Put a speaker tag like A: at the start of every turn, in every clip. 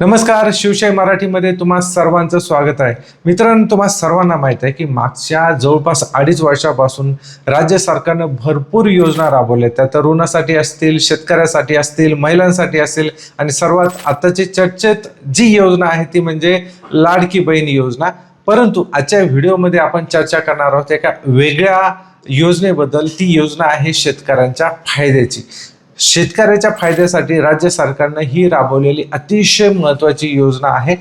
A: नमस्कार शिवशाही मराठीमध्ये तुम्हा सर्वांचं स्वागत आहे. मित्रांनो तुम्हा सर्वांना माहीत आहे की मागच्या जवळपास अडीच वर्षापासून राज्य सरकारनं भरपूर योजना राबवल्या. त्या तरुणासाठी असतील शेतकऱ्यासाठी असतील महिलांसाठी असतील आणि सर्वात आताची चर्चेत जी योजना आहे ती म्हणजे लाडकी बहीण योजना. परंतु आजच्या व्हिडिओमध्ये आपण चर्चा करणार आहोत एका वेगळ्या योजनेबद्दल. ती योजना आहे शेतकऱ्यांच्या फायद्याची. शेतकऱ्याच्या फायद्यासाठी राज्य सरकारनं ही राबवलेली अतिशय महत्वाची योजना आहे.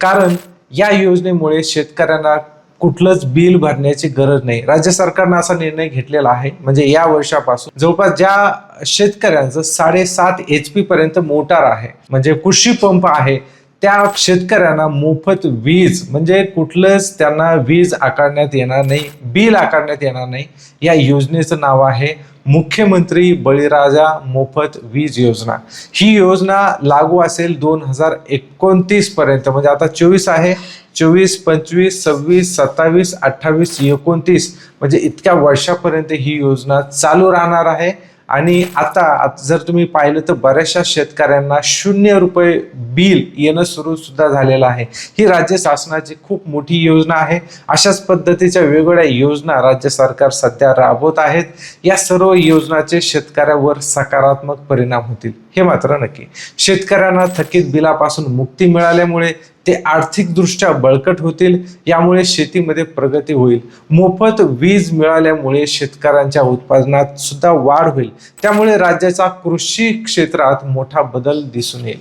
A: कारण या योजनेमुळे शेतकऱ्यांना कुठलंच बिल भरण्याची गरज नाही. राज्य सरकारनं असा निर्णय घेतलेला आहे. म्हणजे या वर्षापासून जवळपास ज्या शेतकऱ्यांचं साडेसात एच पी पर्यंत मोटार आहे म्हणजे कृषी पंप आहे त्या शेतकऱ्यांना मोफत वीज म्हणजे कुठलंच त्यांना वीज आकारण्यात येणार नाही बिल आकारण्यात येणार नाही. या योजनेचं नाव आहे मुख्यमंत्री बळीराजा मोफत वीज योजना. ही योजना लागू असेल दोन हजार एकोणतीस पर्यंत म्हणजे आता चोवीस आहे. चोवीस पंचवीस सव्वीस सत्तावीस अठ्ठावीस एकोणतीस म्हणजे इतक्या वर्षापर्यंत ही योजना चालू राहणार आहे. आणि आता जर तुम्ही पाहिलं तर बऱ्याचशा शेतकऱ्यांना शून्य रुपये बिल येणं सुरू सुद्धा झालेलं आहे. ही राज्य शासनाची खूप मोठी योजना आहे. अशाच पद्धतीच्या वेगवेगळ्या योजना राज्य सरकार सध्या राबवत आहेत. या सर्व योजनाचे शेतकऱ्यावर सकारात्मक परिणाम होतील. हे मात्र नक्की. शेतकऱ्यांना थकीत बिलापासून मुक्ती मिळाल्यामुळे ते आर्थिकदृष्ट्या बळकट होतील यामुळे शेतीमध्ये प्रगती होईल. मोफत वीज मिळाल्यामुळे शेतकऱ्यांच्या उत्पादनात सुद्धा वाढ होईल. त्यामुळे राज्याचा कृषी क्षेत्रात मोठा बदल दिसून येईल.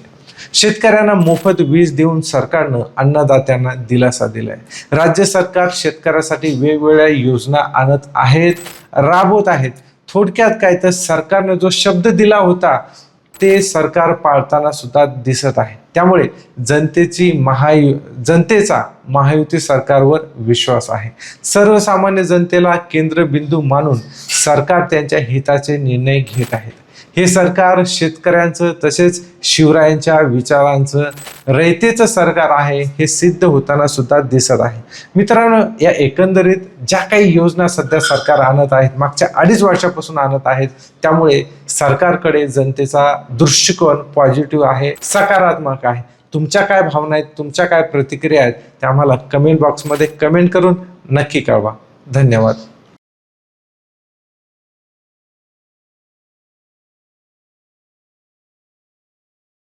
A: शेतकऱ्यांना मोफत वीज देऊन सरकारनं अन्नदात्यांना दिलासा दिलाय. राज्य सरकार शेतकऱ्यासाठी वेगवेगळ्या योजना आणत आहेत राबवत आहेत. थोडक्यात काय तर सरकारनं जो शब्द दिला होता ते सरकार पाळताना सुद्धा दिसत आहे. त्यामुळे जनतेची महायु जनतेचा महायुती सरकारवर विश्वास आहे. सर्वसामान्य जनतेला केंद्रबिंदू मानून सरकार त्यांच्या हिताचे निर्णय घेत आहेत हे सरकार शेतकऱ्यांचं तसेच शिवरायांच्या विचारांचं रयतेचं सरकार आहे हे सिद्ध होताना सुद्धा दिसत आहे. मित्रांनो या एकंदरीत ज्या काही योजना सध्या सरकार आणत आहेत मागच्या अडीच वर्षापासून आणत आहेत त्यामुळे सरकारकडे जनतेचा दृष्टिकोन पॉझिटिव्ह आहे सकारात्मक आहे. तुमच्या काय भावना आहेत तुमच्या काय प्रतिक्रिया आहेत त्या आम्हाला कमेंट बॉक्समध्ये कमेंट करून नक्की कळवा. धन्यवाद.